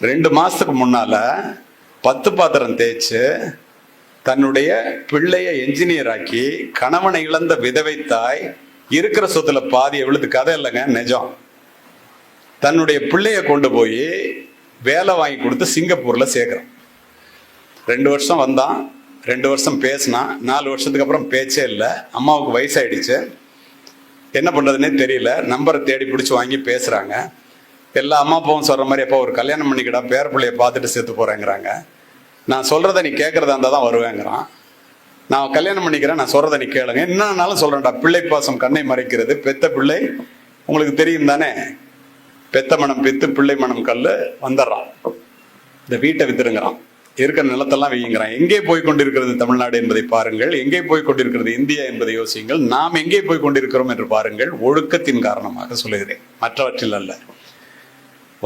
ரெண்டு மாசத்துக்கு முன்னால பத்து பாத்திரம் தேய்ச்சு தன்னுடைய பிள்ளைய என்ஜினியர் ஆக்கி கணவனை இழந்த விதவை தாய் இருக்கிற சொத்துல பாதி எழுது கதை இல்லைங்க நிஜம். தன்னுடைய பிள்ளைய கொண்டு போய் வேலை வாங்கி கொடுத்து சிங்கப்பூர்ல சேர்க்குறான். ரெண்டு வருஷம் வந்தான் ரெண்டு வருஷம் பேசினான் நாலு வருஷத்துக்கு அப்புறம் பேச்சே இல்லை அம்மாவுக்கு வயசாயிடுச்சு. என்ன பண்ணுறதுனே தெரியல நம்பரை தேடி பிடிச்சி வாங்கி பேசுகிறாங்க எல்லா அம்மா அப்பாவும் சொல்கிற மாதிரி அப்போ ஒரு கல்யாணம் பண்ணிக்கடா பேர பிள்ளைய பார்த்துட்டு சேர்த்து போகிறேங்கிறாங்க நான் சொல்கிறத நீ கேட்குறதா இருந்தால் தான் வருவேங்கிறான். நான் கல்யாணம் பண்ணிக்கிறேன் நான் சொல்கிறத நீ கேளுங்க. என்னன்னாலும் சொல்கிறேன்டா பிள்ளை பாசம் கண்ணை மறைக்கிறது பெத்த பிள்ளை உங்களுக்கு தெரியும் தானே? பெத்த மனம் பெத்து பிள்ளை மனம் கல்லு வந்துடுறான். இந்த வீட்டை வித்துருங்கிறான் இருக்கிற நிலத்தெல்லாம் வையுங்கிறான் எங்கே போய் கொண்டிருக்கிறது தமிழ்நாடு என்பதை பாருங்கள். எங்கே போய் கொண்டிருக்கிறது இந்தியா என்பதை யோசியுங்கள். நாம் எங்கே போய் கொண்டிருக்கிறோம் என்று பாருங்கள். ஒழுக்கத்தின் காரணமாக சொல்லுகிறேன். மற்றவற்றில் அல்ல.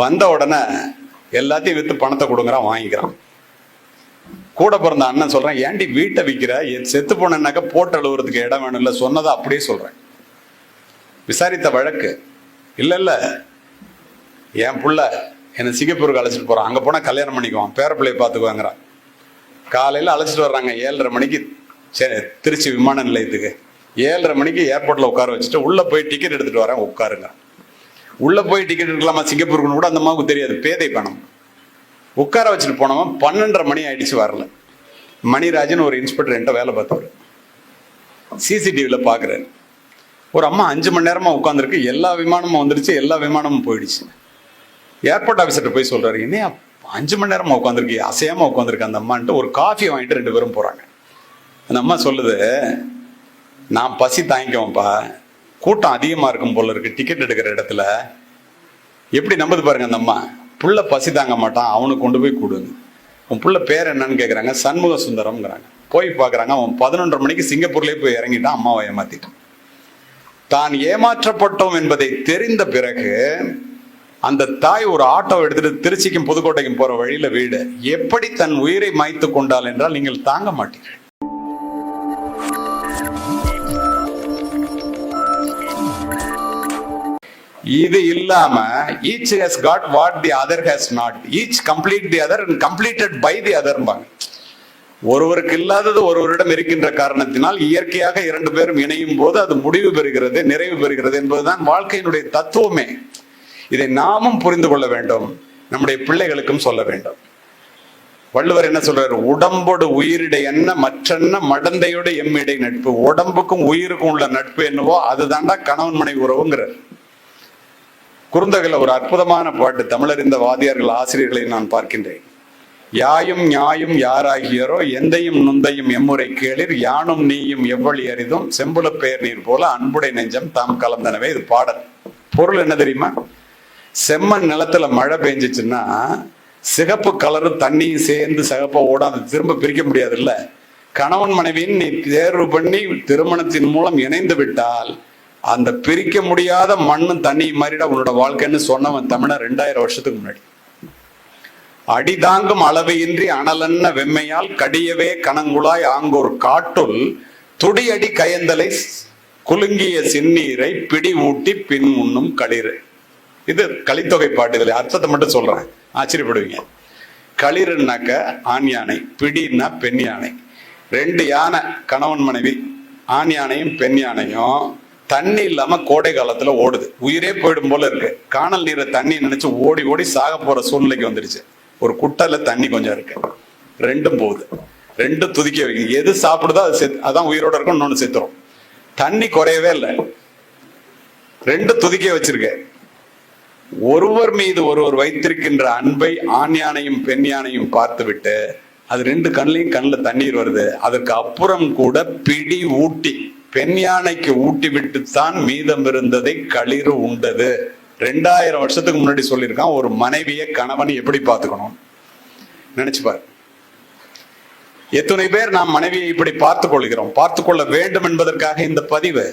வந்த உடனே எல்லாத்தையும் விற்று பணத்தை கொடுங்குறான் வாங்கிக்கிறான். கூட பிறந்த அண்ணன் சொல்கிறேன் ஏண்டி வீட்டை விற்கிற என் செத்து போனேன்னாக்க போட்டு அழுவுறதுக்கு இடம் வேணும் இல்லை சொன்னதை அப்படியே சொல்கிறேன் விசாரித்த வழக்கு இல்லை இல்லை. என் புள்ள என்னை சிங்கப்பூருக்கு அழைச்சிட்டு போகிறான் அங்கே போனால் கல்யாணம் பண்ணிக்குவான். பேர பிள்ளைய பார்த்துக்குவாங்கிறான். காலையில் அழைச்சிட்டு வர்றாங்க. ஏழரை மணிக்கு சரி திருச்சி விமான நிலையத்துக்கு. ஏழரை மணிக்கு ஏர்போர்ட்டில் உட்கார வச்சுட்டு உள்ளே போய் டிக்கெட் எடுத்துகிட்டு வரேன் உட்காருங்க. உள்ள போய் டிக்கெட் எடுக்கலாமா? சிங்கப்பூருக்கு கூட அந்த அம்மாவுக்கு தெரியாது. பேதை பணம். உட்கார வச்சுட்டு போனவன் பன்னெண்டரை மணி ஆயிடுச்சு வரல. மணிராஜன் ஒரு இன்ஸ்பெக்டர் என்கிட்ட வேலை பார்த்தவர். சிசிடிவியில் பார்க்குறாரு ஒரு அம்மா அஞ்சு மணி நேரமாக உட்காந்துருக்கு எல்லா விமானமும் வந்துடுச்சு எல்லா விமானமும் போயிடுச்சு. ஏர்போர்ட் ஆஃபீஸர்கிட்ட போய் சொல்கிறாரு என்னையா அஞ்சு மணி நேரமாக உட்காந்துருக்கு அசையாமல் உட்காந்துருக்கு அந்த அம்மான்ட்டு ஒரு காஃபி வாங்கிட்டு ரெண்டு பேரும் போகிறாங்க அந்த அம்மா சொல்லுது நான் பசி தாங்கிக்குவேன்ப்பா கூட்டம் அதிகமா இருக்கும் போல இருக்கு. டிக்கெட் எடுக்கிற இடத்துல எப்படி நம்புது பாருங்க அந்த அம்மா. புள்ள பசி தாங்க மாட்டான் அவனுக்கு கொண்டு போய் கொடுங்க உன் புள்ள பேர் என்னன்னு கேட்குறாங்க சண்முக சுந்தரம்ங்கிறாங்க. போய் பார்க்குறாங்க அவன் பதினொன்றரை மணிக்கு சிங்கப்பூர்லேயே போய் இறங்கிட்டான் அம்மாவை ஏமாத்திட்டான். தான் ஏமாற்றப்பட்டோம் என்பதை தெரிந்த பிறகு அந்த தாய் ஒரு ஆட்டோ எடுத்துட்டு திருச்சிக்கும் புதுக்கோட்டைக்கும் போற வழியில வீடு. எப்படி தன் உயிரை மாய்த்து கொண்டாள் என்றால் நீங்கள் தாங்க மாட்டீர்கள். இது இல்லாம each has got what the other has not each complete the other and completed by the அதர்பாங்க ஒருவருக்கு இல்லாதது ஒருவரிடம் இருக்கின்ற காரணத்தினால் இயற்கையாக இரண்டு பேரும் இணையும் போது அது முடிவு பெறுகிறது நிறைவு பெறுகிறது என்பதுதான் வாழ்க்கையினுடைய தத்துவமே. இதை நாமும் புரிந்து கொள்ள வேண்டும். நம்முடைய பிள்ளைகளுக்கும் சொல்ல வேண்டும். வள்ளுவர் என்ன சொல்றாரு? உடம்போடு உயிரிட என்ன மற்றென்ன மடந்தையோட எம்மிடை நட்பு. உடம்புக்கும் உயிருக்கும் உள்ள நட்பு என்னவோ அதுதான்டா கணவன் மனைவி உறவுங்கிறார். குறுந்தகையில் ஒரு அற்புதமான பாட்டு. தமிழறிந்த வாதியார்கள் ஆசிரியர்களை நான் பார்க்கின்றேன். யாயும் ஞாயும் யாராகியரோ எந்தையும் நுந்தையும் எம்முறை கேளிர் யானும் நீயும் எவ்வளி அரிதும் செம்புல பெயர் நீர் போல அன்புடை நெஞ்சம் தாம் கலந்தனவே. இது பாடல். பொருள் என்ன தெரியுமா? செம்மண் நிலத்துல மழை பெஞ்சிச்சுன்னா சிகப்பு கலரும் தண்ணியும் சேர்ந்து சிகப்பா ஓடாது திரும்ப பிரிக்க முடியாதுல்ல. கணவன் மனைவியின் நீ தேர்வு பண்ணி திருமணத்தின் மூலம் இணைந்து விட்டால் அந்த பிரிக்க முடியாத மண்ணும் தண்ணியும் மாறிட உன்னோட வாழ்க்கைன்னு சொன்னவன் தமிழன் ரெண்டாயிரம் வருஷத்துக்கு முன்னாடி. அடிதாங்கும் அளவையின்றி அனலன்ன வெம்மையால் கடியவே கணங்குழாய் ஆங்கோர் காட்டுள் துடியடி கயந்தலை குலுங்கிய சின்னீரை பிடி ஊட்டி பின் உண்ணும் களிறு. இது கலித்தொகை பாட்டு இதில். அர்த்தத்தை மட்டும் சொல்றேன். ஆச்சரியப்படுவீங்க. களிறுனாக்க ஆண் யானை பிடின்னா பெண் யானை. ரெண்டு யானை கணவன் மனைவி ஆண் யானையும் பெண் யானையும் தண்ணி இல்லாம கோடை காலத்துல ஓடுது. உயிரே போயிடும் போல இருக்கு. காணல் நீரை தண்ணி நினைச்சு ஓடி ஓடி சாக போற சூழ்நிலைக்கு வந்துருச்சு. ஒரு குட்டையில தண்ணி கொஞ்சம் இருக்கு. ரெண்டும் போகுது. ரெண்டும் துதிக்க வைக்கும் எது சாப்பிடுதோ அது செத் அதான் உயிரோட இருக்கும் இன்னொன்னு செத்துரும். தண்ணி குறையவே இல்லை. ரெண்டு துதிக்க வச்சிருக்கேன் ஒருவர் மீது ஒருவர் வைத்திருக்கின்ற அன்பை ஆண் யானையும் பெண் யானையும் பார்த்து விட்டு அது ரெண்டு கண்ணையும் கண்ணில் தண்ணீர் வருது. அதற்கு அப்புறம் கூட பிடி ஊட்டி. பெண் யானைக்கு ஊட்டி விட்டுத்தான் மீதம் இருந்ததை களிறு உண்டது. ரெண்டாயிரம் வருஷத்துக்கு முன்னாடி சொல்லியிருக்கான் ஒரு மனைவியை கணவன் எப்படி பார்த்துக்கணும்? நினைச்சுப்பார் எத்தனை பேர் நாம் மனைவியை இப்படி பார்த்துக் கொள்கிறோம். பார்த்து கொள்ள வேண்டும் என்பதற்காக இந்த பதிவு.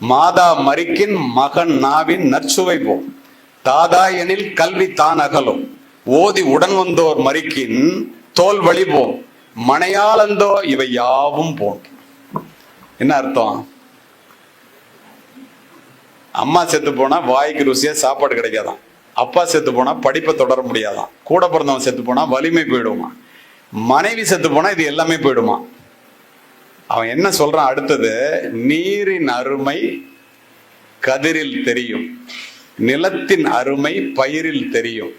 மாதா மரிக்கின் மகன் நாவின் நற்சுவை போம் தாதா எனில் கல்வி தான் அகலும். ஓதி உடன் வந்தோர் மறிக்கின் தோல் வழி போம் மனையாளந்தோ இவை யாவும் போம் என்ன அர்த்தம்? அம்மா செத்து போனா வாய்க்கு ருசியா சாப்பாடு கிடைக்காதான் அப்பா செத்து போனா படிப்பை தொடர முடியாதான் கூட பிறந்தவன் செத்து போனா வலிமை போயிடுமா? மனைவி செத்து போனா இது எல்லாமே போயிடுமா? அவன் என்ன சொல்றான் அடுத்தது? நீரின் அருமை கதிரில் தெரியும். நிலத்தின் அருமை பயிரில் தெரியும்.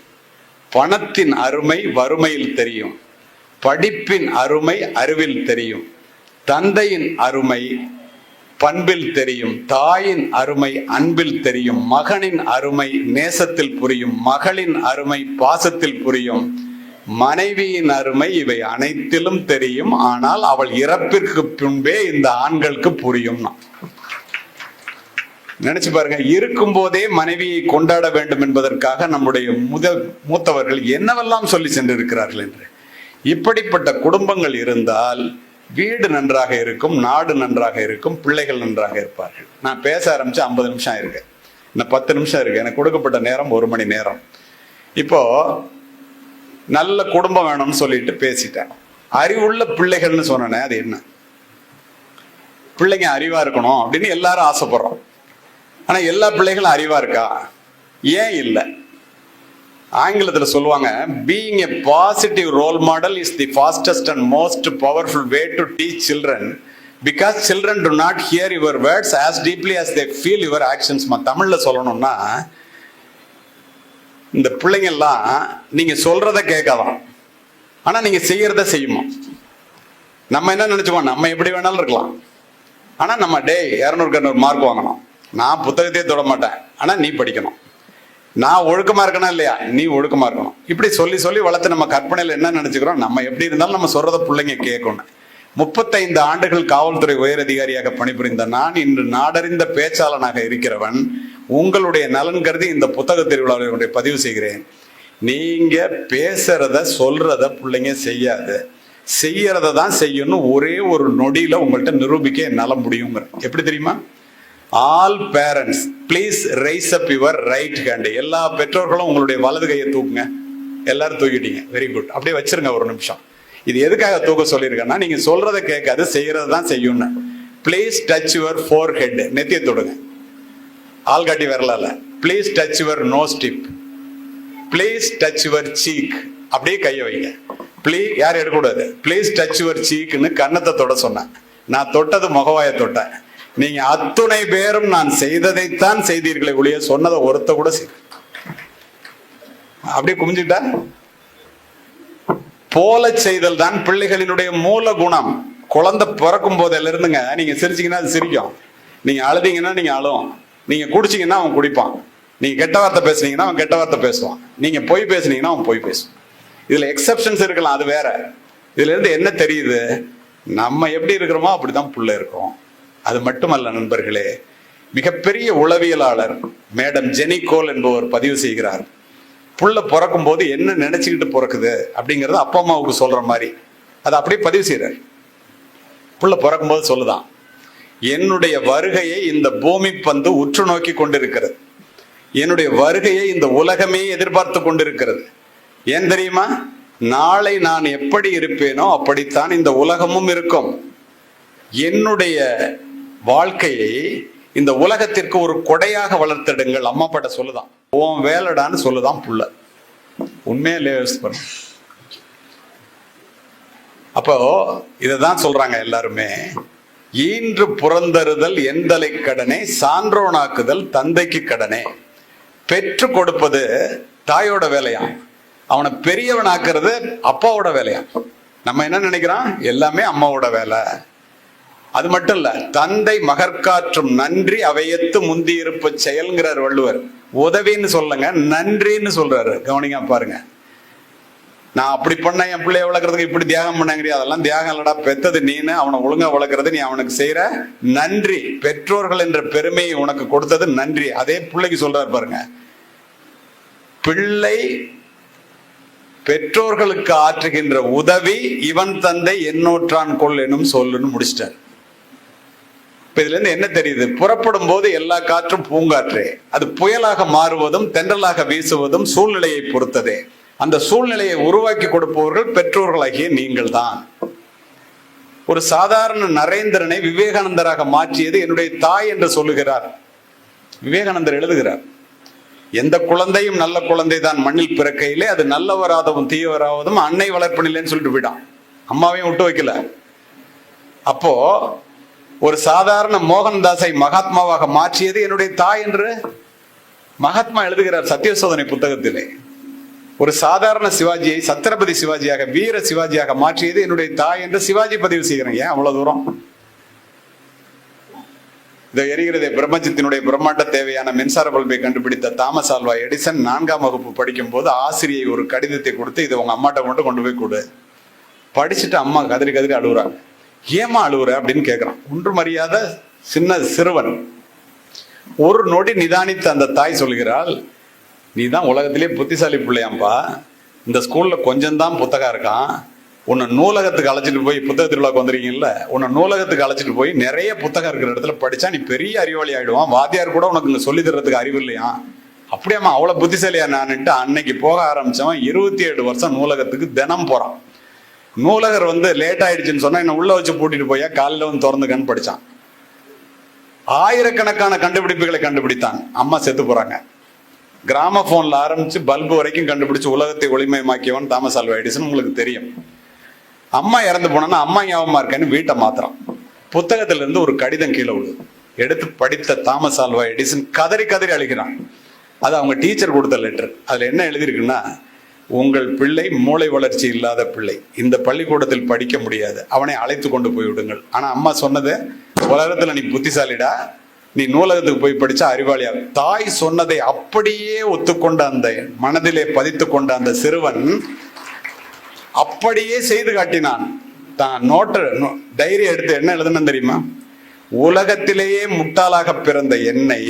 பணத்தின் அருமை வறுமையில் தெரியும். படிப்பின் அருமை அறிவில் தெரியும். தந்தையின் அருமை பண்பில் தெரியும் தாயின் அருமை அன்பில் தெரியும் மகனின் அருமை நேசத்தில் புரியும் மகளின் அருமை பாசத்தில் புரியும். மனைவியின் அருமை இவை அனைத்திலும் தெரியும் ஆனால் அவள் இறப்பிற்கு பின்பே இந்த ஆண்களுக்கு புரியும்னா நினைச்சு பாருங்க இருக்கும் போதே மனைவியை கொண்டாட வேண்டும் என்பதற்காக நம்முடைய முத மூத்தவர்கள் என்னவெல்லாம் சொல்லி சென்றிருக்கிறார்கள் என்று. இப்படிப்பட்ட குடும்பங்கள் இருந்தால் வீடு நன்றாக இருக்கும் நாடு நன்றாக இருக்கும் பிள்ளைகள் நன்றாக இருப்பார்கள். நான் பேச ஆரம்பிச்சு ஐம்பது நிமிஷம் இருக்கு இன்னும் பத்து நிமிஷம் இருக்கு. எனக்கு கொடுக்கப்பட்ட நேரம் ஒரு மணி நேரம். இப்போ நல்ல குடும்பம் வேணும்னு சொல்லிட்டு பேசிட்டேன். அறிவுள்ள பிள்ளைகள்னு சொன்னேனே அது என்ன? பிள்ளைங்க அறிவா இருக்கணும் அப்படின்னு எல்லாரும் ஆசைப்படுறோம். ஆனா எல்லா பிள்ளைகளும் அறிவா இருக்கா? ஏன் இல்லை? ஆங்கிலத்தில் சொல்லுவாங்க being a positive role model is the fastest and most powerful way to teach children because children do not hear your words as deeply as they feel your actions தமிழில் சொல்லணும்னா இந்த பிள்ளைங்கள்லாம் நீங்கள் சொல்கிறத கேட்காதான் ஆனால் நீங்கள் செய்கிறத செய்யுமா? நம்ம என்ன நினச்சிப்போம்? நம்ம எப்படி வேணாலும் இருக்கலாம். ஆனால் நம்ம டே இரநூறுக்கு இரநூறு மார்க் வாங்கணும். நான் புத்தகத்தையே தொட மாட்டேன். ஆனால் நீ படிக்கணும். நான் ஒழுக்கமா இருக்கணும் இல்லையா? நீ ஒழுக்கமா இருக்கணும். இப்படி சொல்லி சொல்லி வளர்த்து நம்ம கற்பனையில என்ன நினைச்சுக்கிறோம்? நம்ம எப்படி இருந்தாலும் நம்ம சொல்றத பிள்ளைங்க கேட்கணும். முப்பத்தைந்து ஆண்டுகள் காவல்துறை உயரதிகாரியாக பணிபுரிந்த நான் இன்று நாடறிந்த பேச்சாளனாக இருக்கிறவன் உங்களுடைய நலன் கருதி இந்த புத்தக திருவிழாவை பதிவு செய்கிறேன். நீங்க பேசுறத சொல்றத பிள்ளைங்க செய்யாது. செய்யறத தான் செய்யணும். ஒரே ஒரு நொடியில உங்கள்கிட்ட நிரூபிக்க என்னால முடியுங்கிற. எப்படி தெரியுமா? All parents please raise up your right hand எல்லா பெற்றோர்களும் உங்களுடைய வலது கையை தூக்குங்க. எல்லாரும் தூக்கிட்டீங்க. வெரி குட் அப்படியே வச்சிருங்க ஒரு நிமிஷம். இது எதுக்காக தூக்க சொல்லியிருக்கேன்னா நீங்க சொல்றத கேட்காது செய்யறது தான் செய்யும்னு. Please touch your forehead நெத்தியை தொடுங்க. ஆள்காட்டி வரலால please touch your nose tip please touch your cheek அப்படியே கையை வைங்க. ப்ளீஸ் யாரும் எடுக்கக்கூடாது. ப்ளீஸ் டச் யுவர் சீக்னு கன்னத்தை தொட சொன்னேன். நான் தொட்டது முகவாயை தொட்டேன். நீங்க அத்துணை பேரும் நான் செய்ததைத்தான் செய்தீர்களே ஒழிய சொன்னதை ஒருத்த கூட செய் அப்படியே குமிஞ்சுட்டா? போல செய்தல் தான் பிள்ளைகளினுடைய மூல குணம். குழந்தை பிறக்கும் போதில் இருந்துங்க. நீங்க சிரிச்சீங்கன்னா அது சிரிக்கும். நீங்க அழுதீங்கன்னா நீங்க அழுவும். நீங்க குடிச்சீங்கன்னா அவன் குடிப்பான். நீங்க கெட்ட வார்த்தை பேசுனீங்கன்னா அவன் கெட்ட வார்த்தை பேசுவான். நீங்க பொய் பேசுனீங்கன்னா அவன் பொய் பேசுவான். இதுல எக்ஸப்ஷன்ஸ் இருக்கலாம் அது வேற. இதுல இருந்து என்ன தெரியுது? நம்ம எப்படி இருக்கிறோமோ அப்படிதான் புள்ள இருக்கும். அது மட்டுமல்ல நண்பர்களே மிகப்பெரிய உளவியலாளர் மேடம் ஜெனிகோல் என்பவர் பதிவு செய்கிறார். புள்ள பிறக்கும் போது என்ன நினைச்சுக்கிட்டு பிறக்குது அப்படிங்கறத அப்பா அம்மாவுக்கு சொல்ற மாதிரி. அதை அப்படியே பதிவு செய்யறார் புள்ள பிறக்கும் போது சொல்லுதான் என்னுடைய வருகையை இந்த பூமி பந்து உற்று நோக்கி கொண்டிருக்கிறது. என்னுடைய வருகையை இந்த உலகமே எதிர்பார்த்து கொண்டிருக்கிறது. ஏன் தெரியுமா? நாளை நான் எப்படி இருப்பேனோ அப்படித்தான் இந்த உலகமும் இருக்கும். என்னுடைய வாழ்க்கையை இந்த உலகத்திற்கு ஒரு கொடையாக வளர்த்திடுங்கள். அம்மா பாட்ட சொல்லுதான். உன் வேலைடான்னு சொல்லுதான் புள்ள. உண்மையிலே யோசிச்சு அப்போ இததான் சொல்றாங்க எல்லாருமே. ஈன்று புறந்தருதல் எந்தலை கடனே சான்றோனாக்குதல் தந்தைக்கு கடனே. பெற்று கொடுப்பது தாயோட வேலையாம் அவனை பெரியவனாக்குறது அப்பாவோட வேலையாம் நம்ம என்ன நினைக்கிறான் எல்லாமே அம்மாவோட வேலை. அது மட்டும் இல்ல தந்தை மகற்காற்றும் நன்றி அவையத்து முந்தி இருப்ப செயல்கிறார் வள்ளுவர். உதவின்னு சொல்லுங்க நன்றின்னு சொல்றாரு. கவனிங்க பாருங்க. நான் அப்படி பண்ண என் பிள்ளைய வளர்க்கறதுக்கு இப்படி தியாகம் பண்ணங்கிறியா அதெல்லாம் தியாகம் இல்லடா பெத்தது நீனு அவனை ஒழுங்கா வளர்க்கறது நீ அவனுக்கு செய்யற நன்றி. பெற்றோர்கள் என்ற பெருமையை உனக்கு கொடுத்தது நன்றி. அதே பிள்ளைக்கு சொல்றாரு பாருங்க. பிள்ளை பெற்றோர்களுக்கு ஆற்றுகின்ற உதவி இவன் தந்தை எண்ணூற்றான் கொள் எனும் சொல்லுன்னு முடிச்சிட்டார். இப்ப இதுல இருந்து என்ன தெரியுது? புறப்படும் போது எல்லா காற்றும் பூங்காற்றே. அது புயலாக மாறுவதும் தென்றலாக வீசுவதும் சூழ்நிலையை பொறுத்ததே. அந்த சூழ்நிலையை உருவாக்கி கொடுப்பவர்கள் பெற்றோர்களாகிய நீங்கள் தான் ஒரு சாதாரண நரேந்திரனை விவேகானந்தராக மாற்றியது என்னுடைய தாய் என்று சொல்லுகிறார். விவேகானந்தர் எழுதுகிறார் எந்த குழந்தையும் நல்ல குழந்தை தான் மண்ணில் பிறக்கையிலே அது நல்லவராதவும் தீயவராவதும் அன்னை வளர்ப்பினிலேன்னு சொல்லிட்டு போயிட்டான். அம்மாவையும் விட்டு வைக்கல. அப்போ ஒரு சாதாரண மோகன்தாஸை மகாத்மாவாக மாற்றியது என்னுடைய தாய் என்று மகாத்மா எழுதுகிறார் சத்தியசோதனை புத்தகத்திலே. ஒரு சாதாரண சிவாஜியை சத்ரபதி சிவாஜியாக வீர சிவாஜியாக மாற்றியது என்னுடைய தாய் என்று சிவாஜி பதிவு செய்கிறேன் ஏன் அவ்வளவு தூரம்? இதை எரிகிறதே பிரம்மஜித்தினுடைய பிரம்மாண்ட தேவையான மின்சார பல்பை கண்டுபிடித்த தாமஸ் ஆல்வா எடிசன் நான்காம் வகுப்பு படிக்கும் போது ஆசிரியை ஒரு கடிதத்தை கொடுத்து இதை உங்க அம்மாட்ட கொண்டு கொண்டு போய் கொடு. படிச்சுட்டு அம்மா கதறி கதறி அழுகுறாங்க. ஏமா அழுகுற அப்படின்னு கேட்கிறான் ஒன்று மரியாத சின்ன சிறுவன். ஒரு நொடி நிதானித்த அந்த தாய் சொல்கிறாள் நீ தான் உலகத்திலே புத்திசாலி பிள்ளையாம்பா. இந்த ஸ்கூல்ல கொஞ்சம்தான் புத்தகம் இருக்கான். உன்னை நூலகத்துக்கு அழைச்சிட்டு போய் புத்தக திருவிழாக்கு வந்துருக்கீங்கல்ல உன்னை நூலகத்துக்கு அழைச்சிட்டு போய் நிறைய புத்தகம் இருக்கிற இடத்துல படிச்சா நீ பெரிய அறிவாளி ஆயிடுவான். வாத்தியார் கூட உனக்கு இங்க சொல்லி தர்றதுக்கு அறிவு இல்லையா? அப்படியாம்மா அவ்வளவு புத்திசாலியா நான்ட்டு அன்னைக்கு போக ஆரம்பிச்சவன் இருபத்தி ஏழு வருஷம் நூலகத்துக்கு தினம் போறான். நூலகர் வந்து லேட் ஆயிடுச்சுன்னு சொன்னா என்ன உள்ள வச்சு பூட்டிட்டு போய் காலையில வந்து திறந்துக்கன்னு படிச்சான். ஆயிரக்கணக்கான கண்டுபிடிப்புகளை கண்டுபிடித்தாங்க அம்மா செத்து போறாங்க. கிராம போன்ல ஆரம்பிச்சு பல்பு வரைக்கும் கண்டுபிடிச்சு உலகத்தை ஒளிமயமாக்கியவன் தாமஸ் ஆல்வா எடிசன் உங்களுக்கு தெரியும். அம்மா இறந்து போனா அம்மா ஞாபகமா இருக்கேன்னு வீட்டை மாத்துறான். புத்தகத்துல இருந்து ஒரு கடிதம் கீழே விழுது. எடுத்து படித்த தாமஸ் ஆல்வா எடிசன் கதறி கதறி அழிக்கிறான் அது அவங்க டீச்சர் கொடுத்த லெட்டர் அதுல என்ன எழுதியிருக்குன்னா உங்கள் பிள்ளை மூளை வளர்ச்சி இல்லாத பிள்ளை. இந்த பள்ளிக்கூடத்தில் படிக்க முடியாது. அவனை அழைத்து கொண்டு போய் விடுங்கள். ஆனால் அம்மா சொன்னது உலகத்தில் நீ புத்திசாலிடா நீ நூலகத்துக்கு போய் படிச்சா அறிவாளியா? தாய் சொன்னதை அப்படியே ஒத்துக்கொண்ட அந்த மனதிலே பதித்து கொண்ட அந்த சிறுவன் அப்படியே செய்து காட்டினான். தான் நோட்டு டைரி எடுத்து என்ன எழுதுனு தெரியுமா? உலகத்திலேயே முட்டாளாக பிறந்த என்னை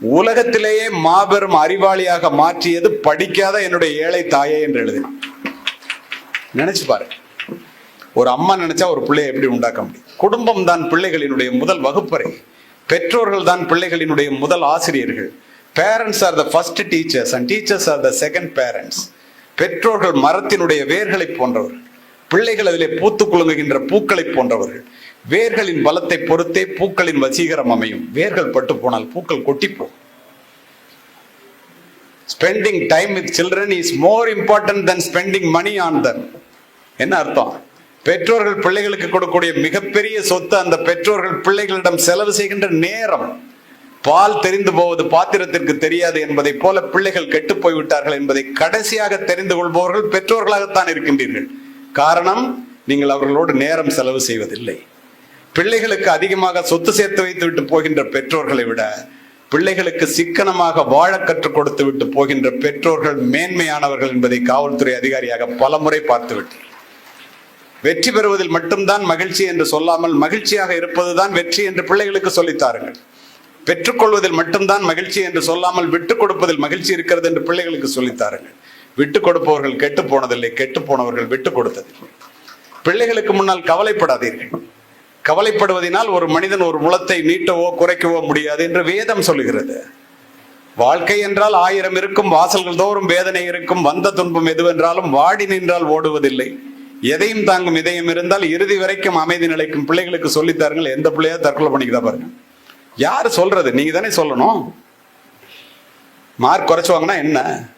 உலகத்திலேயே மாபெரும் அறிவாளியாக மாற்றியது படிக்காத என்னுடைய ஏழை தாயே என்று எழுதினான். நினைச்சு பாரு. ஒரு அம்மா நினைச்சா ஒரு பிள்ளையை எப்படி உண்டாக்க முடியும்? குடும்பம் தான் பிள்ளைகளினுடைய முதல் வகுப்பறை. பெற்றோர்கள் தான் பிள்ளைகளினுடைய முதல் ஆசிரியர்கள். Parents are the first teachers and teachers are the second parents பெற்றோர்கள் மரத்தினுடைய வேர்களை போன்றவர்கள். பிள்ளைகள் அதிலே பூத்து குலுங்குகின்ற பூக்களை போன்றவர்கள். வேர்களின் பலத்தை பொறுத்தே பூக்களின் வசீகரம் அமையும். வேர்கள் பட்டு போனால் பூக்கள் கொட்டிப்போம் spending time with children is more important than spending money on than என்ன அர்த்தம்? பெற்றோர்கள் பிள்ளைகளுக்கு கொடுக்கக்கூடிய மிகப்பெரிய சொத்து அந்த பெற்றோர்கள் பிள்ளைகளிடம் செலவு செய்கின்ற நேரம். பால் தெரிந்து போவது பாத்திரத்திற்கு தெரியாது என்பதை போல பிள்ளைகள் கெட்டு போய்விட்டார்கள் என்பதை கடைசியாக தெரிந்து கொள்பவர்கள் பெற்றோர்களாகத்தான் இருக்கின்றீர்கள். காரணம் நீங்கள் அவர்களோடு நேரம் செலவு செய்வதில்லை. பிள்ளைகளுக்கு அதிகமாக சொத்து சேர்த்து வைத்து விட்டு போகின்ற பெற்றோர்களை விட பிள்ளைகளுக்கு சிக்கனமாக வாழ கற்றுக் கொடுத்து விட்டு போகின்ற பெற்றோர்கள் மேன்மையானவர்கள் என்பதை காவல்துறை அதிகாரியாக பலமுறை பார்த்துவிட்டார் வெற்றி பெறுவதில் மட்டும்தான் மகிழ்ச்சி என்று சொல்லாமல் மகிழ்ச்சியாக இருப்பதுதான் வெற்றி என்று பிள்ளைகளுக்கு சொல்லித்தாருங்கள் பெற்றுக்கொள்வதில் மட்டும்தான் மகிழ்ச்சி என்று சொல்லாமல் விட்டுக் கொடுப்பதில் மகிழ்ச்சி இருக்கிறது என்று பிள்ளைகளுக்கு சொல்லித்தாருங்கள் விட்டு கொடுப்பவர்கள் கெட்டு போனதில்லை கெட்டு போனவர்கள் விட்டு கொடுத்ததில்லை. பிள்ளைகளுக்கு முன்னால் கவலைப்படாதீர்கள். கவலைப்படுவதனால் ஒரு மனிதன் ஒரு முளத்தை நீட்டவோ குறைக்கவோ முடியாது என்று வேதம் சொல்லுகிறது. வாழ்க்கை என்றால் ஆயிரம் இருக்கும் வாசல்கள் தோறும் வேதனை இருக்கும் வந்த துன்பம் எதுவென்றாலும் வாடி நின்றால் ஓடுவதில்லை. எதையும் தாங்கும் இதயம் இருந்தால் இறுதி வரைக்கும் அமைதி நிலைக்கும் பிள்ளைகளுக்கு சொல்லித் தாருங்கள். எந்த பிள்ளையா தற்கொலை பண்ணிக்கிட்டா பாருங்க. யார் சொல்றது? நீங்க தானே சொல்லணும். மார்க் குறைச்சுவாங்கன்னா என்ன?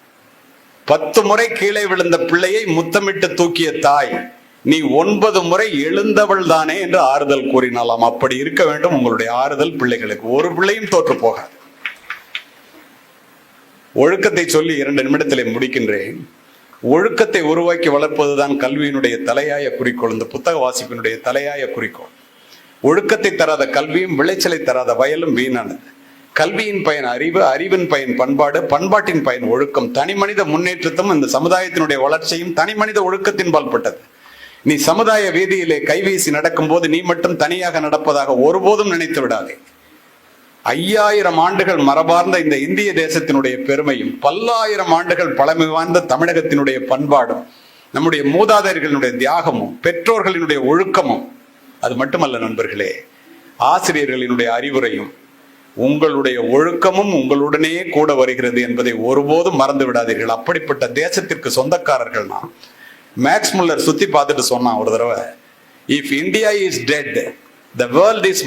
பத்து முறை கீழே விழுந்த பிள்ளையை முத்தமிட்டு தூக்கிய தாய். நீ ஒன்பது முறை எழுந்தவள் தானே என்று ஆறுதல் கூறினாலாம். அப்படி இருக்க வேண்டும். உங்களுடைய ஆறுதல் பிள்ளைகளுக்கு. ஒரு பிள்ளையும் தோற்று போகாது. ஒழுக்கத்தை சொல்லி இரண்டு நிமிடத்திலே முடிக்கின்றேன். ஒழுக்கத்தை உருவாக்கி வளர்ப்பதுதான் கல்வியினுடைய தலையாய குறிக்கோள். இந்த புத்தக வாசிப்பினுடைய தலையாய குறிக்கோள். ஒழுக்கத்தை தராத கல்வியும் விளைச்சலை தராத வயலும் வீணானது. கல்வியின் பயன் அறிவு அறிவின் பயன் பண்பாடு பண்பாட்டின் பயன் ஒழுக்கம். தனி மனித முன்னேற்றத்தும் இந்த சமுதாயத்தினுடைய வளர்ச்சியும் தனி மனித ஒழுக்கத்தின் பால்பட்டது நீ சமுதாய வீதியிலே கைவீசி நடக்கும்போது நீ மட்டும் தனியாக நடப்பதாக ஒருபோதும் நினைத்து விடாதே. ஐயாயிரம் ஆண்டுகள் மரபார்ந்த இந்த இந்திய தேசத்தினுடைய பெருமையும் பல்லாயிரம் ஆண்டுகள் பழமை வாய்ந்த தமிழகத்தினுடைய பண்பாடும் நம்முடைய மூதாதையர்களினுடைய தியாகமும் பெற்றோர்களினுடைய ஒழுக்கமும் அது மட்டுமல்ல நண்பர்களே ஆசிரியர்களினுடைய அறிவுரையும் உங்களுடைய ஒழுக்கமும் உங்களுடனே கூட வருகிறது என்பதை ஒருபோதும் மறந்து விடாதீர்கள். அப்படிப்பட்ட தேசத்திற்கு சொந்தக்காரர்கள் நான் மேக்ஸ் முல்லர் சுத்தி பார்த்துட்டு சொன்னான் ஒரு தடவை if India is dead the world is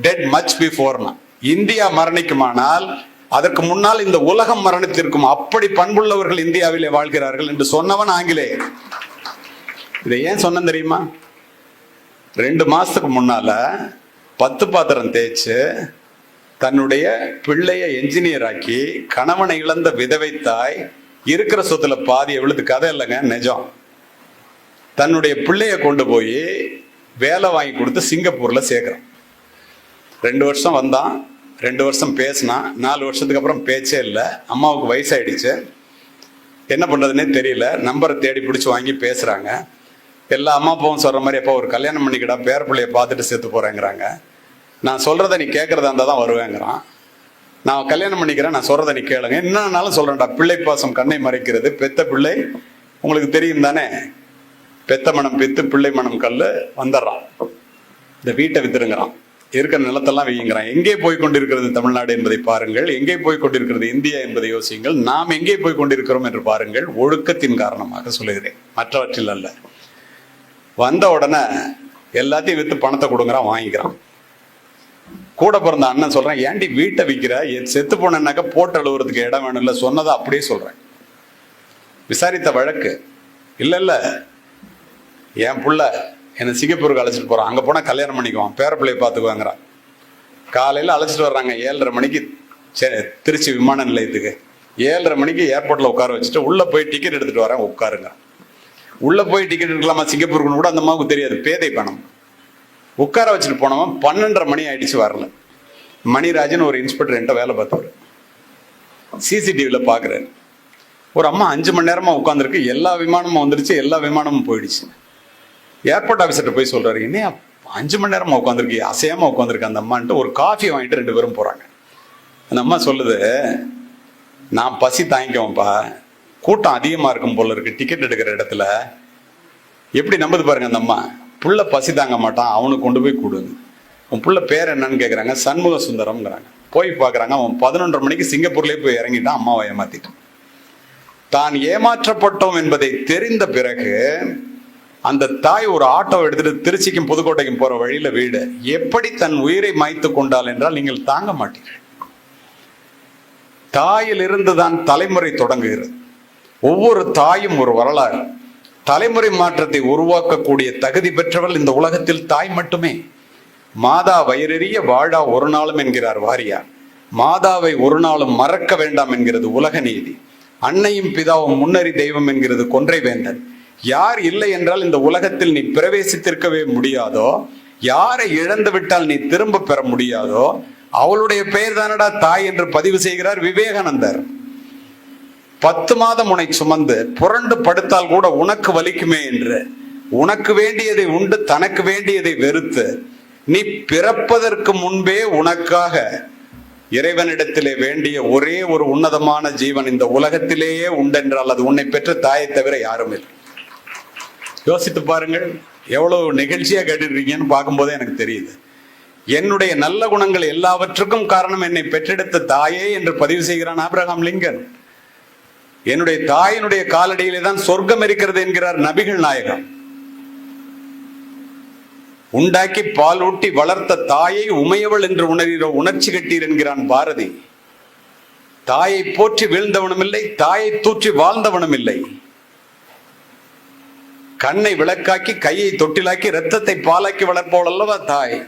dead much பிஃபோர்னா India மரணிக்குமானால் அதற்கு முன்னால் இந்த உலகம் மரணித்திருக்கும். அப்படி பண்புள்ளவர்கள் இந்தியாவிலே வாழ்கிறார்கள் என்று சொன்னவன் ஆங்கிலே. இதை ஏன் சொன்னேன் தெரியுமா? ரெண்டு மாசத்துக்கு முன்னால பத்து பாத்திரம் தேய்ச்சு தன்னுடைய பிள்ளைய என்ஜினியர் ஆக்கி கணவனை இழந்த விதவை தாய் இருக்கிற சொத்துல பாதி எவ்வளவு கதை இல்லைங்க நிஜம். தன்னுடைய பிள்ளைய கொண்டு போய் வேலை வாங்கி கொடுத்து சிங்கப்பூர்ல சேர்க்குறான். ரெண்டு வருஷம் வந்தான் ரெண்டு வருஷம் பேசினான் நாலு வருஷத்துக்கு அப்புறம் பேச்சே இல்லை. அம்மாவுக்கு வயசாயிடுச்சு. என்ன பண்ணுறதுனே தெரியல. நம்பரை தேடி பிடிச்சி வாங்கி பேசுகிறாங்க எல்லா அம்மா அப்பாவும் சொல்கிற மாதிரி அப்போ ஒரு கல்யாணம் பண்ணிக்கிட்டா பேர பிள்ளைய பார்த்துட்டு செத்து போகிறேங்கிறாங்க நான் சொல்கிறத நீ கேட்குறதா இருந்தால் தான் வருவேங்கிறான். நான் கல்யாணம் பண்ணிக்கிறேன் நான் சொல்கிறத நீ கேளுங்க. என்னன்னாலும் சொல்கிறேன்டா பிள்ளை பாசம் கண்ணை மறைக்கிறது. பெத்த பிள்ளை உங்களுக்கு தெரியும் தானே? பெத்த மனம் பெத்து பிள்ளை மனம் கல்ல வந்துடுறான். இந்த வீட்டை வித்துருங்கிறான் இருக்கிற நிலத்தெல்லாம் வையுங்கிறான் எங்கே போய் கொண்டிருக்கிறது தமிழ்நாடு என்பதை பாருங்கள். எங்கே போய் கொண்டிருக்கிறது இந்தியா என்பதை யோசியுங்கள். நாம் எங்கே போய் கொண்டிருக்கிறோம் என்று பாருங்கள். ஒழுக்கத்தின் காரணமாக சொல்லுகிறேன். மற்றவற்றில் அல்ல. வந்த உடனே எல்லாத்தையும் வித்து பணத்தை கொடுங்குறான் வாங்கிக்கிறான். கூட பிறந்த அண்ணன் சொல்றேன் ஏன்டி வீட்டை விற்கிற என் செத்து போனேன்னாக்க போட்டு அழுவுறதுக்கு இடம் வேணும் இல்லை சொன்னதை அப்படியே சொல்றேன். விசாரித்த வழக்கு இல்லை இல்லை. என் புள்ள என்னை சிங்கப்பூருக்கு அழைச்சிட்டு போகிறான் அங்கே போனால் கல்யாணம் பண்ணிக்குவான். பேர பிள்ளைய பார்த்துக்குவாங்கிறான். காலையில் அழைச்சிட்டு வர்றாங்க. ஏழரை மணிக்கு சரி திருச்சி விமான நிலையத்துக்கு. ஏழரை மணிக்கு ஏர்போர்ட்டில் உட்கார வச்சுட்டு உள்ளே போய் டிக்கெட் எடுத்துகிட்டு வரேன். உட்காருங்க. உள்ளே போய் டிக்கெட் எடுக்கலாமா? சிங்கப்பூருக்குன்னு கூட அந்த அம்மாவுக்கு தெரியாது. பேதை பணம். உட்கார வச்சுட்டு போனவன் பன்னெண்டரை மணி ஆயிடுச்சு வரல. மணிராஜன் ஒரு இன்ஸ்பெக்டர் என்கிட்ட வேலை பார்த்தவர் சிசிடிவியில் பார்க்குறேன். ஒரு அம்மா அஞ்சு மணி நேரமாக உட்காந்துருக்கு எல்லா விமானமும் வந்துடுச்சு எல்லா விமானமும் போயிடுச்சு. ஏர்போர்ட் ஆஃபீஸர்கிட்ட போய் சொல்றாரு என்னையா அஞ்சு மணி நேரமா உட்காந்துருக்கு அசையாம உட்காந்துருக்கு அந்த அம்மான்ட்டு ஒரு காஃபி வாங்கிட்டு ரெண்டு பேரும் போறாங்க. அந்த அம்மா சொல்லுது நான் பசி தாங்கிக்குவேன்ப்பா கூட்டம் அதிகமா இருக்கும் போல இருக்கு. டிக்கெட் எடுக்கிற இடத்துல. எப்படி நம்புது பாருங்க அந்த அம்மா. புள்ள பசி தாங்க மாட்டான். அவனுக்கு கொண்டு போய் கொடுங்க உன் புள்ள பேர் என்னன்னு கேட்குறாங்க சண்முக சுந்தரம்ங்கிறாங்க. போய் பார்க்குறாங்க அவன் பதினொன்றரை மணிக்கு சிங்கப்பூர்லேயே போய் இறங்கிட்டான். அம்மாவை ஏமாத்திட்டான். தான் ஏமாற்றப்பட்டோம் என்பதை தெரிந்த பிறகு அந்த தாய் ஒரு ஆட்டோ எடுத்துட்டு திருச்சிக்கும் புதுக்கோட்டைக்கும் போற வழியில வீடு. எப்படி தன் உயிரை மாய்த்து கொண்டாள் என்றால் நீங்கள் தாங்க மாட்டீர்கள். தாயில் இருந்துதான் தலைமுறை தொடங்குகிறது. ஒவ்வொரு தாயும் ஒரு வரலாறு. தலைமுறை மாற்றத்தை உருவாக்கக்கூடிய தகுதி பெற்றவள் இந்த உலகத்தில் தாய் மட்டுமே. மாதா வயிறெறிய வாழா ஒரு நாளும் என்கிறார் வாரியார் மாதாவை ஒரு நாளும் மறக்க வேண்டாம் என்கிறது உலக நீதி. அன்னையும் பிதாவும் முன்னறி தெய்வம் என்கிறது கொன்றை வேந்தன். யார் இல்லை என்றால் இந்த உலகத்தில் நீ பிரவேசித்திருக்கவே முடியாதோ யாரை இழந்து விட்டால் நீ திரும்ப பெற முடியாதோ அவளுடைய பெயர் தானடா தாய் என்று பதிவு செய்கிறார் விவேகானந்தர். பத்து மாதம் உன்னை சுமந்து புரண்டு படுத்தால் கூட உனக்கு வலிக்குமே என்று. உனக்கு வேண்டியதை உண்டு தனக்கு வேண்டியதை வெறுத்து. நீ பிறப்பதற்கு முன்பே உனக்காக இறைவனிடத்திலே வேண்டிய ஒரே ஒரு உன்னதமான ஜீவன் இந்த உலகத்திலேயே உண்டென்றால் அது உன்னை பெற்ற தாயை தவிர யாரும் இல்லை யோசித்து பாருங்கள் எவ்வளவு நெகிழ்ச்சியா கேட்டுருக்கீங்கன்னு பார்க்கும்போதே எனக்கு தெரியுது. என்னுடைய நல்ல குணங்கள் எல்லாவற்றுக்கும் காரணம் என்னை பெற்றெடுத்த தாயே என்று பதிவு செய்கிறான் ஆபிரகாம் லிங்கன். என்னுடைய தாயினுடைய காலடியிலே தான் சொர்க்கம் இருக்கிறது என்கிறார் நபிகள் நாயகம். உண்டாக்கி பால் ஊட்டி வளர்த்த தாயை உமையவள் என்று உணர்கிற உணர்ச்சி கட்டீர் என்கிறான் பாரதி. தாயை போற்றி வீழ்ந்தவனும் இல்லை தாயை தூற்றி வாழ்ந்தவனும் இல்லை கண்ணை விளக்காக்கி கையை தொட்டிலாக்கி ரத்தத்தை பாலாக்கி வளர்ப்பவள் அல்லவா தாய்?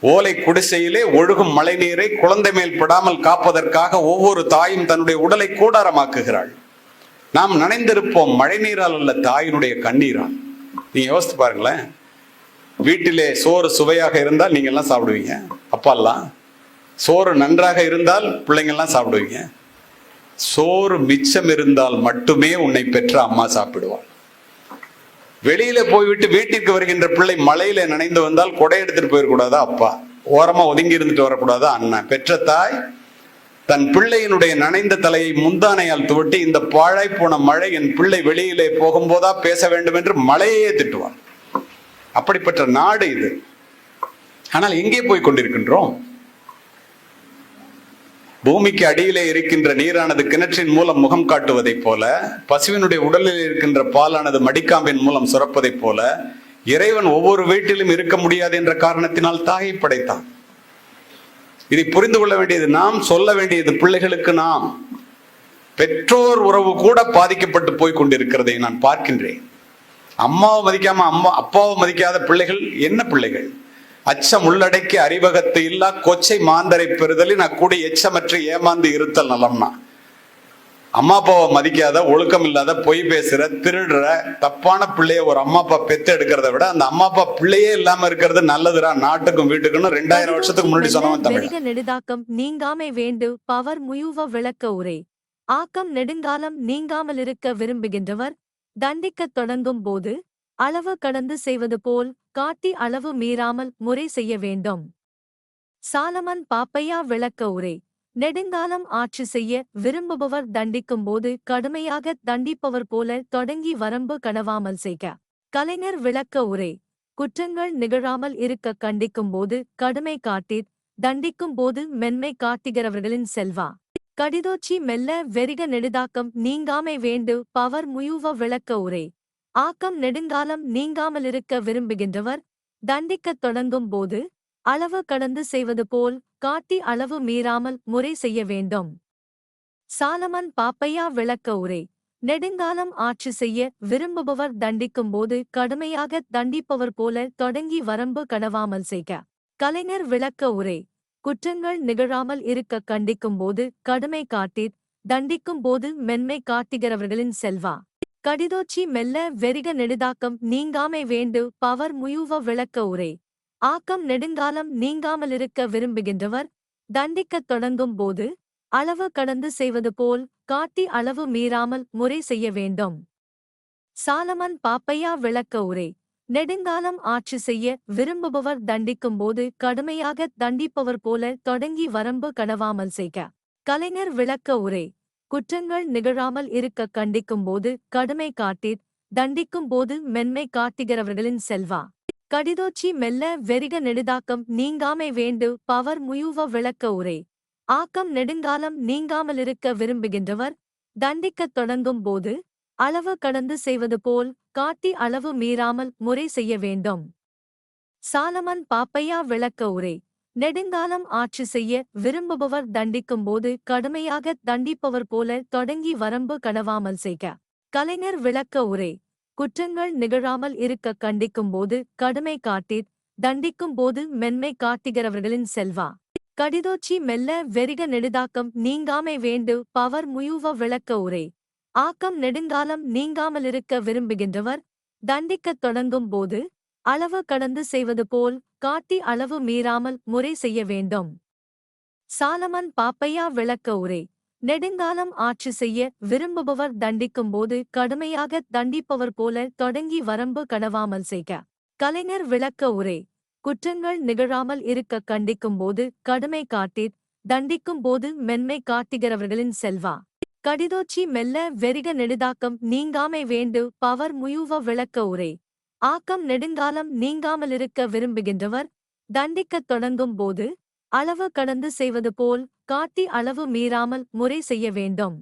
ஓலை குடிசையிலே ஒழுகும் மழை நீரை குழந்தை மேல் படாமல் காப்பதற்காக ஒவ்வொரு தாயும் தன்னுடைய உடலை கூடாரமாக்குகிறாள். நாம் நனைந்திருப்போம் மழை நீரால் அல்ல தாயினுடைய கண்ணீரால். நீங்க யோசித்து பாருங்களேன். வீட்டிலே சோறு சுவையாக இருந்தால் நீங்க எல்லாம் சாப்பிடுவீங்க. அப்பாலாம் சோறு நன்றாக இருந்தால் பிள்ளைங்கள்லாம் சாப்பிடுவீங்க. சோறு மிச்சம் இருந்தால் மட்டுமே உன்னை பெற்ற அம்மா சாப்பிடுவாள். வெளியில போய்விட்டு வீட்டிற்கு வருகின்ற பிள்ளை மழையில நனைந்து வந்தால் கொடை எடுத்துட்டு போயிடக்கூடாதா? அப்பா. ஓரமா ஒதுங்கி இருந்துட்டு வரக்கூடாதா? அண்ணன் பெற்ற தாய் தன் பிள்ளையினுடைய நனைந்த தலையை முந்தானையால் துவட்டி இந்த பாழாய் போன மழை என் பிள்ளை வெளியிலே போகும்போதா பேச வேண்டும் என்று மழையே திட்டுவான் அப்படிப்பட்ட நாடு இது. ஆனால் எங்கே போய் கொண்டிருக்கின்றோம்? பூமிக்கு அடியிலே இருக்கின்ற நீரானது கிணற்றின் மூலம் முகம் காட்டுவதைப் போல பசுவினுடைய உடலில் இருக்கின்ற பாலானது மடிக்காம்பின் மூலம் சுரப்பதைப் போல இறைவன் ஒவ்வொரு வீட்டிலும் இருக்க முடியாது என்ற காரணத்தினால் தாயை படைத்தான். இதை புரிந்து கொள்ள வேண்டியது நாம் சொல்ல வேண்டியது பிள்ளைகளுக்கு நாம். பெற்றோர் உறவு கூட பாதிக்கப்பட்டு போய் கொண்டிருக்கிறதை நான் பார்க்கின்றேன். அம்மாவை மதிக்காம அம்மா அப்பாவை மதிக்காத பிள்ளைகள் என்ன பிள்ளைகள்? அச்சம் உள்ளடக்கி அறிவகத்து இல்லா கொச்சை மாந்தரை பெறுதலில் நான் கூட எச்சமற்று ஏமாந்து இருத்தல் நலம்னா. அம்மா அப்பாவை மதிக்காத ஒழுக்கம் இல்லாத பொய் பேசுற திருடுற தப்பான பிள்ளைய ஒரு அம்மா அப்பா பெத்து எடுக்கிறத விட அந்த அம்மா அப்பா பிள்ளையே இல்லாம இருக்கிறது நல்லதுடா நாட்டுக்கும் வீட்டுக்கும் ரெண்டாயிரம் வருஷத்துக்கு முன்னாடி சொன்னவன் தமிழ். நெடுதாக்கம் நீங்காமை வேண்டு பவர் முயுவ விளக்க உரை. ஆக்கம் நெடுங்காலம் நீங்காமலிருக்க விரும்புகின்றவர் தண்டிக்கத் தொடங்கும் போது அளவு கடந்து செய்வது போல் காட்டி அளவு மீறாமல் முறை செய்ய வேண்டும். சாலமன் பாப்பையா விளக்க உரை. நெடுங்காலம் ஆட்சி செய்ய விரும்புபவர் தண்டிக்கும் போது கடுமையாக தண்டிப்பவர் போல தொடங்கி வரம்பு கடவாமல் செய்க. கலைஞர் விளக்க உரை. குற்றங்கள் நிகழாமல் இருக்க கண்டிக்கும் போது கடுமை காட்டித் தண்டிக்கும் போது மென்மை காட்டுகிறவர்களின் செல்வா. கடிதோச்சி மெல்ல வெறிக நெடுதாக்கம் நீங்காமை வேண்டு பவர் முயுவ விளக்க உரை. ஆக்கம் நெடுங்காலம் நீங்காமலிருக்க விரும்புகின்றவர் தண்டிக்கத் தொடங்கும் போது அளவு கடந்து செய்வது போல் காட்டி அளவு மீறாமல் முறை செய்ய வேண்டும். சாலமன் பாப்பையா விளக்க உரை நெடுங்காலம் ஆட்சி செய்ய விரும்புபவர் தண்டிக்கும் போது கடுமையாக தண்டிப்பவர் போல தொடங்கி வரம்பு கடவாமல் செய்க. கலைஞர் விளக்க உரை குற்றங்கள் நிகழாமல் இருக்க கண்டிக்கும் போது கடுமை காட்டி தண்டிக்கும் போது மென்மை காட்டுகிறவர்களின் செல்வா. கடிதோச்சி மெல்ல வெறிக நெடுதாக்கம் நீங்காமை வேண்டு பவர் முயுவ விளக்க உரை. ஆக்கம் நெடுங்காலம் நீங்காமலிருக்க விரும்புகின்றவர். தண்டிக்கத் தொடங்கும் போது அளவு கடந்து செய்வது போல் காட்டி அளவு மீறாமல் முறை செய்ய வேண்டும். சாலமன் பாப்பையா விளக்க உரை. நெடுங்காலம் ஆட்சி செய்ய விரும்புபவர் தண்டிக்கும் போது கடுமையாக தண்டிப்பவர் போல தொடங்கி வரம்பு கடவாமல் செய்க. கலைஞர் விளக்க உரை. குற்றங்கள் நிகழாமல் இருக்க கண்டிக்கும் போது கடுமை காட்டீர். தண்டிக்கும் போது மென்மை காட்டுகிறவர்களின் செல்வா. கடிதோச்சி மெல்ல வெறிக நெடுதாக்கம் நீங்காமை வேண்டு பவர் முயுவ விளக்க உரை. ஆக்கம் நெடுங்காலம் நீங்காமலிருக்க விரும்புகின்றவர். தண்டிக்கத் தொடங்கும் போது அளவு கடந்து செய்வது போல் காட்டி அளவு மீறாமல் முறை செய்ய வேண்டும். சாலமன் பாப்பையா விளக்க உரை. நெடுங்காலம் ஆட்சி செய்ய விரும்புபவர் தண்டிக்கும் போது கடுமையாக தண்டிப்பவர் போல தொடங்கி வரம்பு கடவாமல் செய்க. கலைஞர் விளக்க உரை குற்றங்கள் நிகழாமல் இருக்க கண்டிக்கும் போது கடுமை காட்டித் தண்டிக்கும் போது மென்மை காட்டுகிறவர்களின் செல்வா. கடிதோச்சி மெல்ல வெறிக நெடுதாக்கம் நீங்காமை வேண்டு பவர் முயுவ விளக்க உரை. ஆக்கம் நெடுங்காலம் நீங்காமலிருக்க விரும்புகின்றவர் தண்டிக்கத் தொடங்கும் போது அளவு கடந்து செய்வது போல் காட்டி அளவு மீறாமல் முறை செய்ய வேண்டும். சாலமன் பாப்பையா விளக்க உரை. நெடுங்காலம் ஆட்சி செய்ய விரும்புபவர் தண்டிக்கும் போது கடுமையாக தண்டிப்பவர் போல தொடங்கி வரம்பு கடவாமல் செய்க. கலைஞர் விளக்க உரை. குற்றங்கள் நிகழாமல் இருக்க கண்டிக்கும் போது கடுமை காட்டித் தண்டிக்கும் போது மென்மை காட்டுகிறவர்களின் செல்வா. கடிதோச்சி மெல்ல வெறிக நெடுதாக்கம் நீங்காமை வேண்டு பவர் முயுவ விளக்க உரை. ஆக்கம் நெடுங்காலம் நீங்காமலிருக்க விரும்புகின்றவர் தண்டிக்கத் தொடங்கும் போது அளவு கடந்து செய்வது போல் காட்டி அளவு மீறாமல் முறை செய்ய வேண்டும்.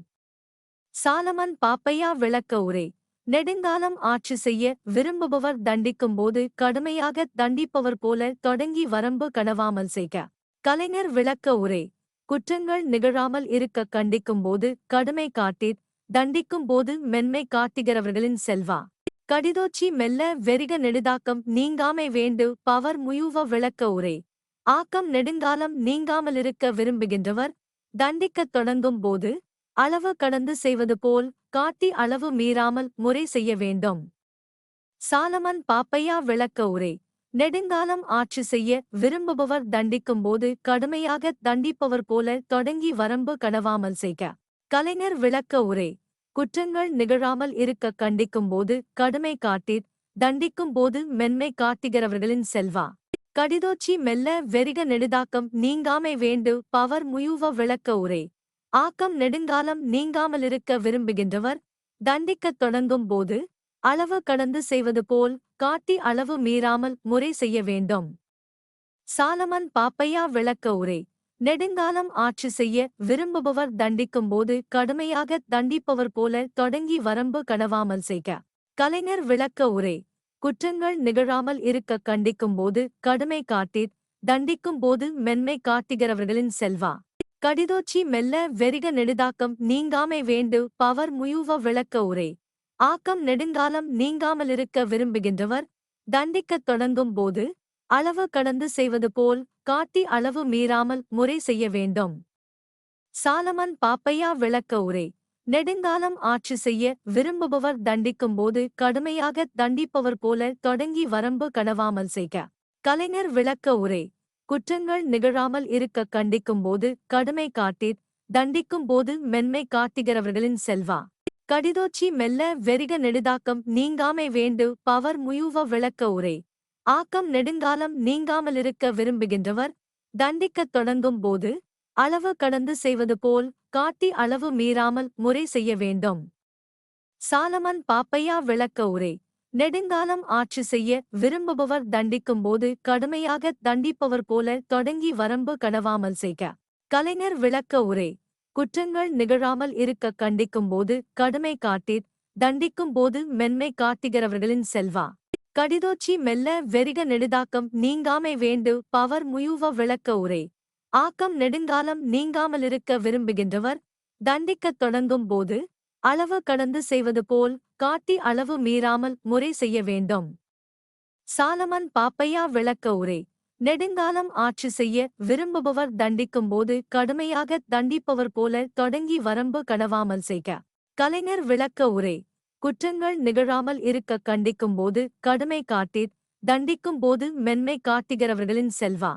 சாலமன் பாப்பையா விளக்க உரை. நெடுங்காலம் ஆட்சி செய்ய விரும்புபவர் தண்டிக்கும் போது கடுமையாக தண்டிப்பவர் போல தொடங்கி வரம்பு கடவாமல் செய்க. கலைஞர் விளக்க உரை. குற்றங்கள் நிகழாமல் இருக்க கண்டிக்கும் போது கடுமை காட்டித் தண்டிக்கும் போது மென்மை காட்டுகிறவர்களின் செல்வா. கடிதோச்சி மெல்ல வெறிக நெடுதாக்கம் நீங்காமை வேண்டு பவர் முயுவ விளக்க உரை. ஆக்கம் நெடுங்காலம் நீங்காமலிருக்க விரும்புகின்றவர். தண்டிக்கத் தொடங்கும் போது அளவு கடந்து செய்வது போல் காட்டி அளவு மீறாமல் முறை செய்ய வேண்டும். சாலமன் பாப்பையா விளக்க உரை. நெடுங்காலம் ஆட்சி செய்ய விரும்புபவர் தண்டிக்கும் போது கடுமையாக தண்டிப்பவர் போல தொடங்கி வரம்பு கடவாமல் செய்க. கலைஞர் விளக்க உரை. குற்றங்கள் நிகழாமல் இருக்க கண்டிக்கும் போது கடுமை காட்டித் தண்டிக்கும் போது மென்மை காட்டுகிறவர்களின் செல்வா. கடிதோச்சி மெல்ல வெறிக நெடுதாக்கம் நீங்காமை வேண்டு பவர் முயுவ விளக்க உரை. ஆக்கம் நெடுங்காலம் நீங்காமலிருக்க விரும்புகின்றவர் தண்டிக்கத் தொடங்கும் போது அளவு கடந்து செய்வது போல் காட்டி அளவு மீறாமல் முறை செய்ய வேண்டும். சாலமன் பாப்பையா விளக்க உரை. நெடுங்காலம் ஆட்சி செய்ய விரும்புபவர் தண்டிக்கும் போது கடுமையாக தண்டிப்பவர் போல தொடங்கி வரம்பு கனவாமல் செய்க. கலைஞர் விளக்க உரை. குற்றங்கள் நிகழாமல் இருக்க கண்டிக்கும் போது கடுமை காட்டித் தண்டிக்கும் போது மென்மை காட்டுகிறவர்களின் செல்வா. கடிதோச்சி மெல்ல வெறிக நெடுதாக்கம் நீங்காமை வேண்டு பவர் முயுவ விளக்க உரை. ஆக்கம் நெடுங்காலம் நீங்காமலிருக்க விரும்புகின்றவர். தண்டிக்கத் தொடங்கும் போது அளவு கடந்து செய்வது போல் காட்டி அளவு மீறாமல் முறை செய்ய வேண்டும். சாலமன் பாப்பையா விளக்க உரை. நெடுங்காலம் ஆட்சி செய்ய விரும்புபவர் தண்டிக்கும்போது கடுமையாக தண்டிப்பவர் போல தொடங்கி வரம்பு கடவாமல் செய்க. கலைஞர் விளக்க உரை. குற்றங்கள் நிகழாமல் இருக்க கண்டிக்கும்போது கடுமை காட்டீர். தண்டிக்கும் போது மென்மை காட்டுகிறவர்களின் செல்வா. கடிதோச்சி மெல்ல வெறிக நெடுதாக்கம் நீங்காமை வேண்டு பவர் முயுவ விளக்க உரை. ஆக்கம் நெடுங்காலம் நீங்காமலிருக்க விரும்புகின்றவர் தண்டிக்கத் தொடங்கும் போது அளவு கடந்து செய்வது போல் காட்டி அளவு மீறாமல் முறை செய்ய வேண்டும். சாலமன் பாப்பையா விளக்க உரை. நெடுங்காலம் ஆட்சி செய்ய விரும்புபவர் தண்டிக்கும்போது கடுமையாக தண்டிப்பவர் போல தொடங்கி வரம்பு கடவாமல் செய்க. கலைஞர் விளக்க உரை. குற்றங்கள் நிகழாமல் இருக்க கண்டிக்கும்போது கடுமை காட்டி தண்டிக்கும் போது மென்மை காட்டுகிறவர்களின் செல்வா. கடிதோச்சி மெல்ல வெறிக நெடுதாக்கம் நீங்காமை வேண்டு பவர் முயுவ விளக்க உரை. ஆக்கம் நெடுங்காலம் நீங்காமலிருக்க விரும்புகின்றவர். தண்டிக்கத் தொடங்கும் போது அளவு கடந்து செய்வது போல் காட்டி அளவு மீறாமல் முறை செய்ய வேண்டும். சாலமன் பாப்பையா விளக்க உரை. நெடுங்காலம் ஆட்சி செய்ய விரும்புபவர் தண்டிக்கும்போது கடுமையாக தண்டிப்பவர் போல தொடங்கி வரம்பு கடவாமல் செய்க. கலைஞர் விளக்க உரை. குற்றங்கள் நிகழாமல் இருக்க கண்டிக்கும் போது கடுமை காட்டி தண்டிக்கும் போது மென்மை காட்டுகிறவர்களின் செல்வா.